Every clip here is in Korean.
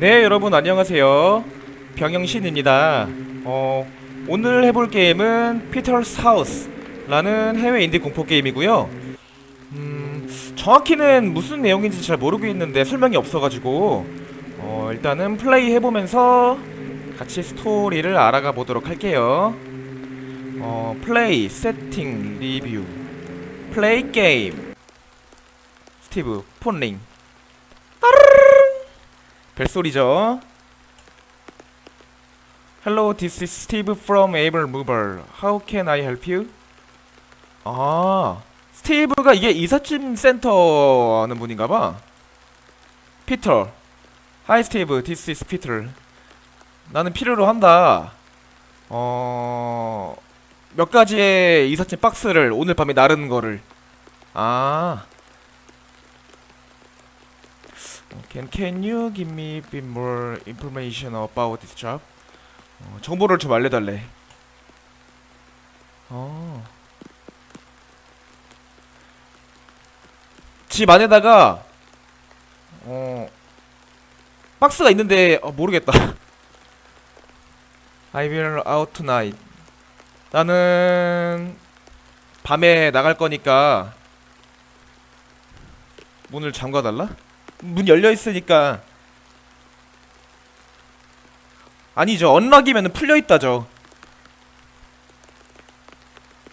네, 여러분 안녕하세요. 병영신입니다. 어, 오늘 해볼 게임은 피터스 하우스라는 해외 인디 공포 게임이고요. 음, 정확히는 무슨 내용인지 잘 모르고 있는데 설명이 없어가지고 어, 일단은 플레이 해보면서 같이 스토리를 알아가 보도록 할게요. 어, 플레이, 세팅, 리뷰, 플레이 게임. 스티브, 폰링. 벨소리죠. Hello, this is Steve from Able Mover. How can I help you? 아, 스티브가 이게 이삿짐 센터 하는 분인가 봐. 피터. Hi, Steve. This is Peter. 나는 필요로 한다. 어, 몇 가지의 이삿짐 박스를 오늘 밤에 나르는 거를. 아. Can Can you give me a bit more information about this job? 어, 정보를 좀 알려달래. 어. 집 안에다가 어 박스가 있는데 어, 모르겠다. I will out tonight. 나는 밤에 나갈 거니까 문을 잠가달라? 문 열려 있으니까 아니죠 언락이면 풀려 있다죠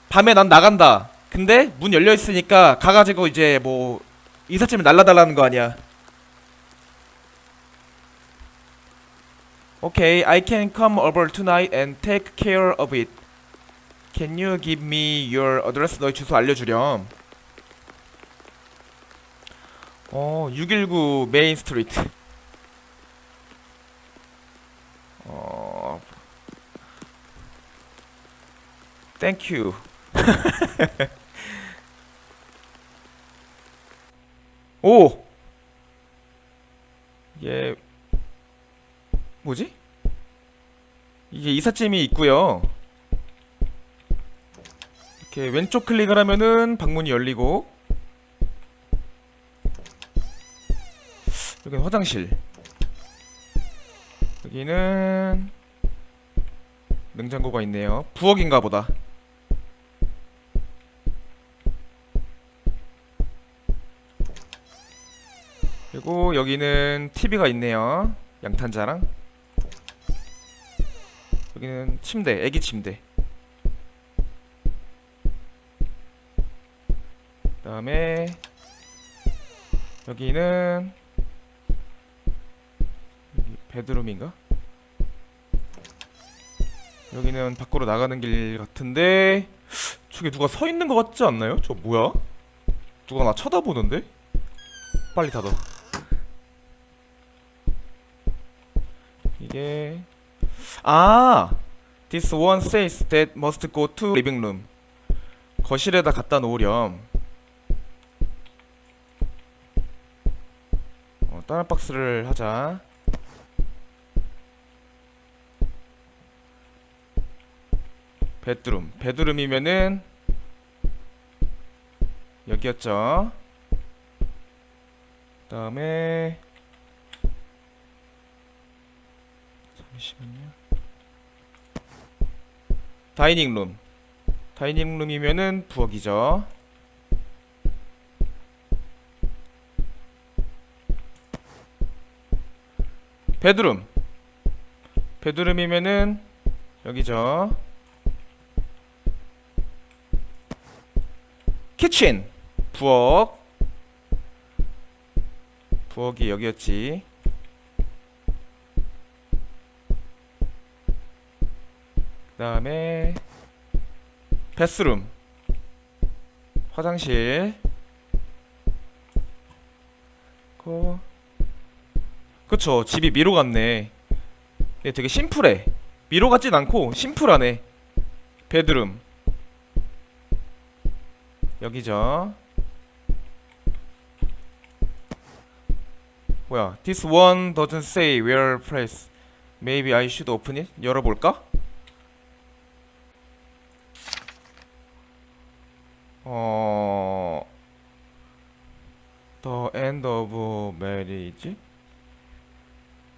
밤에 난 나간다 근데 문 열려 있으니까 가가지고 이제 뭐 이삿짐을 날라달라는 거 아니야 Okay, I can come over tonight and take care of it. Can you give me your address? 너의 주소 알려주렴. 어, 619 메인 스트리트. 어, 땡큐. 오! 이게 뭐지? 이게 이삿짐이 있고요. 이렇게 왼쪽 클릭을 하면은 방문이 열리고 여기는 화장실. 여기는 냉장고가 있네요. 부엌인가 보다. 그리고 여기는 TV가 있네요. 양탄자랑. 여기는 침대, 애기 침대. 그 다음에 여기는 여기 베드룸인가? 여기는 밖으로 나가는 길 같은데 저기 누가 서 있는 것 같지 않나요? 저 뭐야? 누가 나 쳐다보는데? 빨리 닫아. 이게 아 This one says that must go to living room. 거실에다 갖다 놓으렴. 어, 다른 박스를 하자. 베드룸. 베드룸이면은 여기였죠. 그다음에 잠시만요. 다이닝 룸. 다이닝 룸이면은 부엌이죠. 베드룸. 베드룸이면은 여기죠. 키친. 부엌. 부엌이 여기였지. 그 다음에 베스룸. 화장실. 고 그쵸 집이 미로 같네 네, 되게 심플해 미로 같진 않고 심플하네 베드룸 여기죠. 뭐야? This one doesn't say where press. Maybe I should open it. 열어볼까? 어. The end of marriage.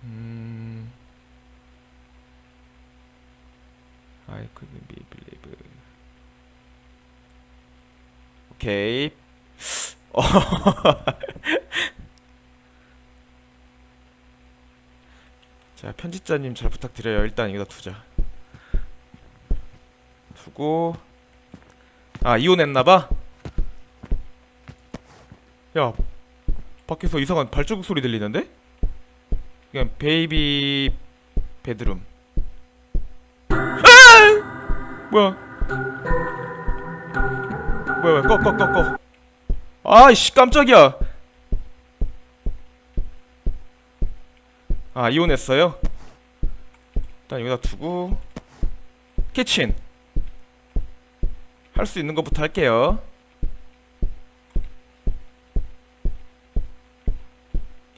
음. I couldn't be believe. 오케이. 어. 자, 편집자님 잘 부탁드려요. 일단 여기다 두자. 두고 아, 이혼했나 봐? 야, 밖에서 이상한 발자국 소리 들리는데? 그냥 베이비 베드룸. 아! 뭐야? 뭐야, 뭐야, 꺼, 꺼, 꺼, 꺼. 아이씨, 깜짝이야. 아, 이혼했어요? 일단 여기다 두고 키친 할 수 있는 것부터 할게요.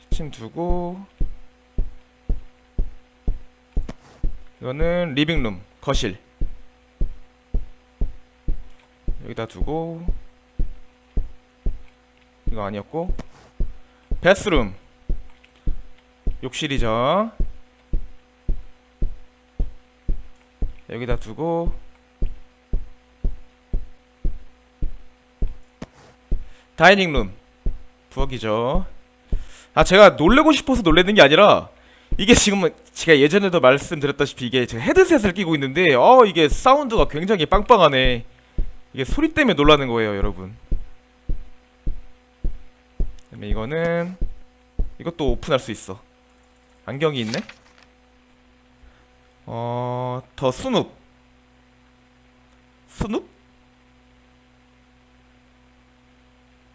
키친 두고 이거는 리빙룸 거실 여기다 두고 이거 아니었고 베스룸 욕실이죠. 여기다 두고 다이닝룸 부엌이죠. 아 제가 놀래고 싶어서 놀래는 게 아니라 이게 지금 제가 예전에도 말씀드렸다시피 이게 제가 헤드셋을 끼고 있는데 어 이게 사운드가 굉장히 빵빵하네 이게 소리 때문에 놀라는 거예요 여러분. 그다음에 이거는 이것도 오픈할 수 있어. 안경이 있네. 어더 스눕 스눕?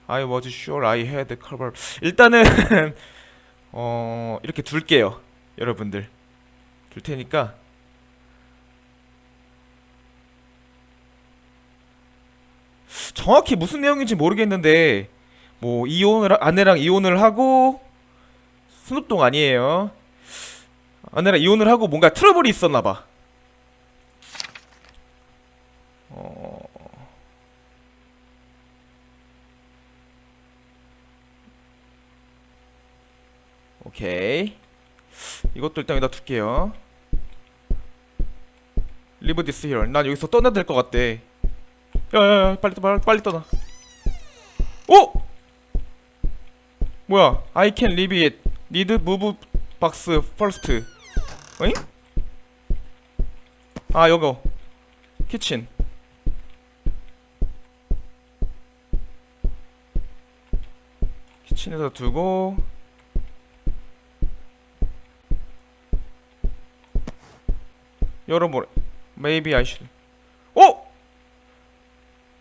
I was sure I had cover. 일단은 어 이렇게 둘게요 여러분들. 둘 테니까 정확히 무슨 내용인지 모르겠는데 뭐 이혼을 하- 아내랑 이혼을 하고 스눕동 아니에요. 아내랑 이혼을 하고 뭔가 트러블이 있었나 봐. 어... 오케이. 이것도 일단 여기다 둘게요. Leave this here. 난 여기서 떠나야 될 것 같대 야야야 빨리 빨리 빨리 떠나 오! 뭐야 I can leave it need move box first 어잉? 아 요거 키친 키친에다 두고 여러분 maybe I should 어?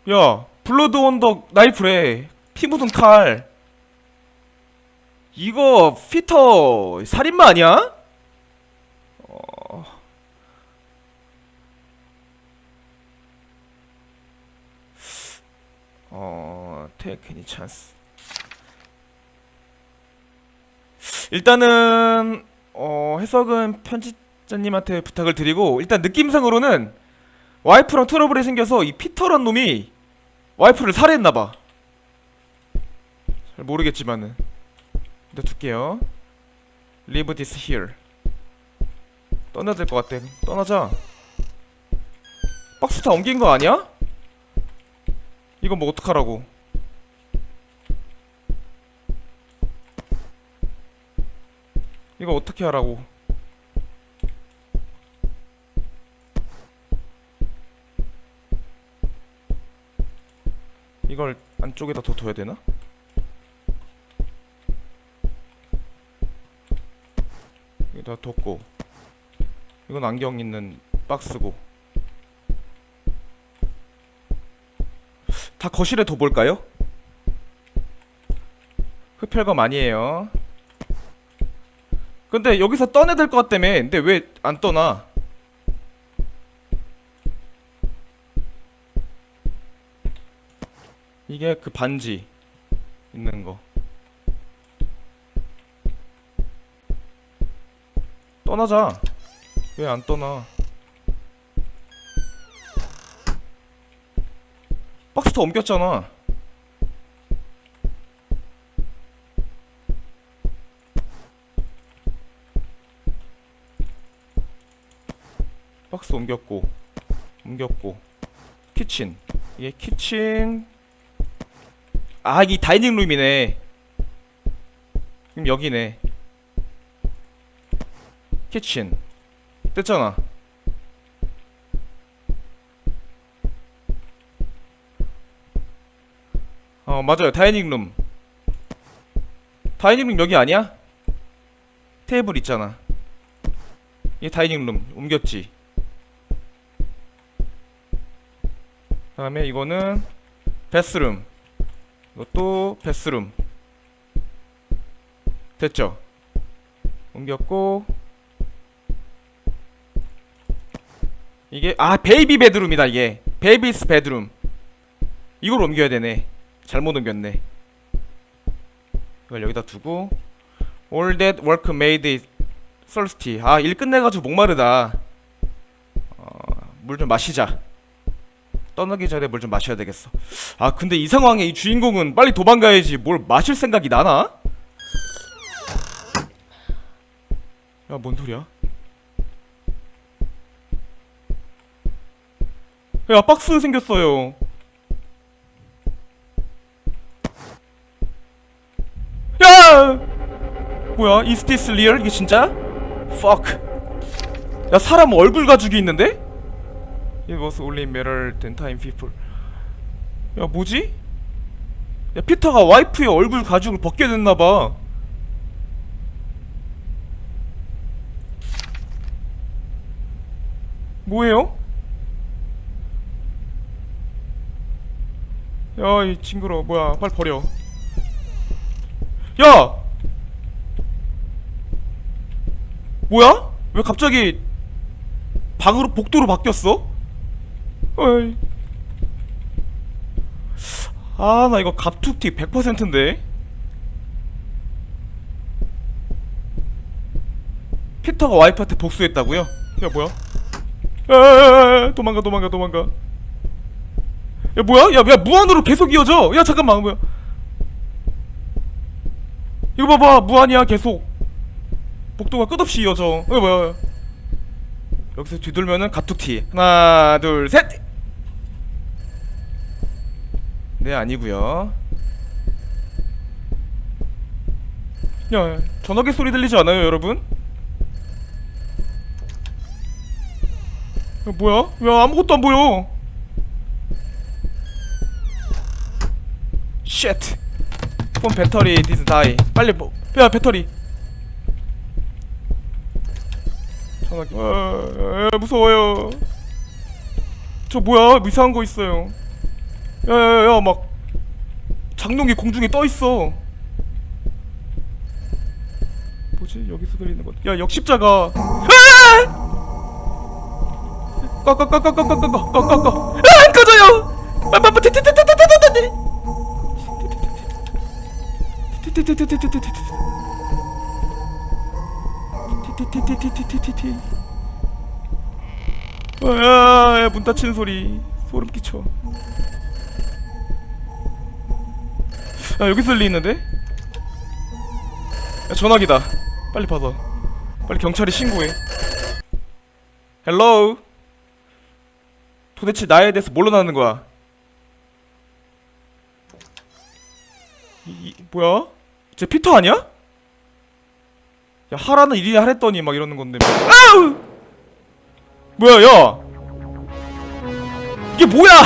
야 블러드 원더 나이프래. 피 묻은 칼. 이거 피터 살인마 아니야? 어... 어... 테크니 찬스. 일단은 어... 해석은 편집자님한테 부탁을 드리고 일단 느낌상으로는 와이프랑 트러블이 생겨서 이 피터란 놈이 와이프를 살해했나봐. 잘 모르겠지만은. 일단 둘게요. Leave this here. 떠나야 될 것 같아. 떠나자. 박스 다 옮긴 거 아니야? 이거 뭐 어떡하라고. 이거 어떻게 하라고 이걸 안쪽에다 더 둬야 되나? 여기다 뒀고 이건 안경 있는 박스고 다 거실에 둬볼까요? 흡혈검 아니에요 근데 여기서 떠내야 될 것 같다며 근데 왜 안 떠나 이게 그 반지 있는 거. 떠나자. 왜 안 떠나? 박스 더 옮겼잖아. 박스 옮겼고 옮겼고. 키친. 이게 키친 아, 이 다이닝 룸이네. 그럼 여기네. 키친. 됐잖아. 어, 맞아요. 다이닝 룸. 다이닝 룸 여기 아니야? 테이블 있잖아. 이 다이닝 룸 옮겼지. 다음에 이거는 베스룸. 이것도 베스룸. 됐죠? 옮겼고. 이게 아 베이비 베드룸이다 이게. 베이비스 베드룸. 이걸 옮겨야 되네. 잘못 옮겼네. 이걸 여기다 두고. All that work made it thirsty. 아일 끝내가지고 목마르다. 어, 물 좀 마시자 떠나기 전에 물좀 마셔야 되겠어 아 근데 이 상황에 이 주인공은 빨리 도망가야지 뭘 마실 생각이 나나? 야 뭔 소리야? 야 박스 생겼어요 야 뭐야 이스티스 리얼 이게 진짜? fuck 야 사람 얼굴 가죽이 있는데? It was only matter than time people 야 뭐지? 야 피터가 와이프의 얼굴 가죽을 벗게 됐나봐 뭐예요? 야, 이 징그러. 뭐야? 빨리 버려. 야! 뭐야? 왜 갑자기 방으로 복도로 바뀌었어? 어이. 아, 나 이거 갑툭튀 100%인데. 피터가 와이프한테 복수했다고요? 야, 뭐야? 에 도망가 도망가 도망가. 야 뭐야? 야, 야 무한으로 계속 이어져. 야 잠깐만 뭐야? 이거 봐봐 무한이야 계속. 복도가 끝없이 이어져. 이거 뭐야? 여기서 뒤돌면은 가툭티 하나 둘 셋 네 네, 아니구요 야 전화기 소리 들리지 않아요 여러분? 야, 뭐야? 왜 아무것도 안 보여? 쉣. 폰 배터리 디스 다이. 빨리 뭐? 야 배터리. 전화기. 아, 아, 무서워요. 저 뭐야? 이상한 거 있어요. 야야야 막 장롱이 공중에 떠 있어. 뭐지? 여기서 들리는 것. 야 역십자가. 아! 꺼꺼꺼꺼꺼꺼꺼꺼꺼꺼 안 꺼져요 빠빠빠 티티티티티티티티 티티티티티티티티티 티티티티티티티티 문 닫히는 소리 소름 끼쳐 야 여기서 들리는데? 야 전화기다 빨리 받아 빨리 경찰에 신고해 헬로우 도대체 나에 대해서 뭘로 나는 거야? 이, 이 뭐야? 쟤 피터 아니야? 야 하라는 일이 하랬더니 막 이러는 건데 뭐. 아우! 뭐야 야 이게 뭐야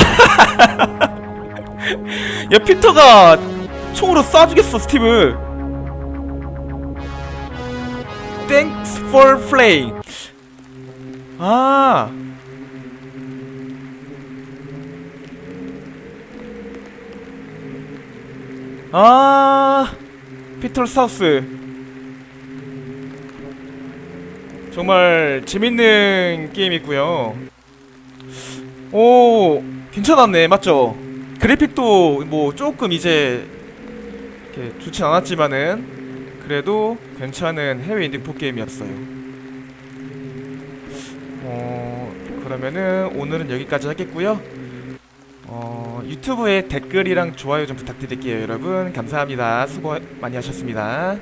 야 피터가 총으로 쏴주겠어 스티브 Thanks for playing. 아. 아. 피터 사우스. 정말 재밌는 게임이고요. 오 괜찮았네 맞죠? 그래픽도 뭐 조금 이제 이렇게 좋진 않았지만은 그래도 괜찮은 해외 인디 포 게임이었어요 어 그러면은 오늘은 여기까지 하겠고요 어, 유튜브에 댓글이랑 좋아요 좀 부탁드릴게요, 여러분. 감사합니다. 수고 많이 하셨습니다.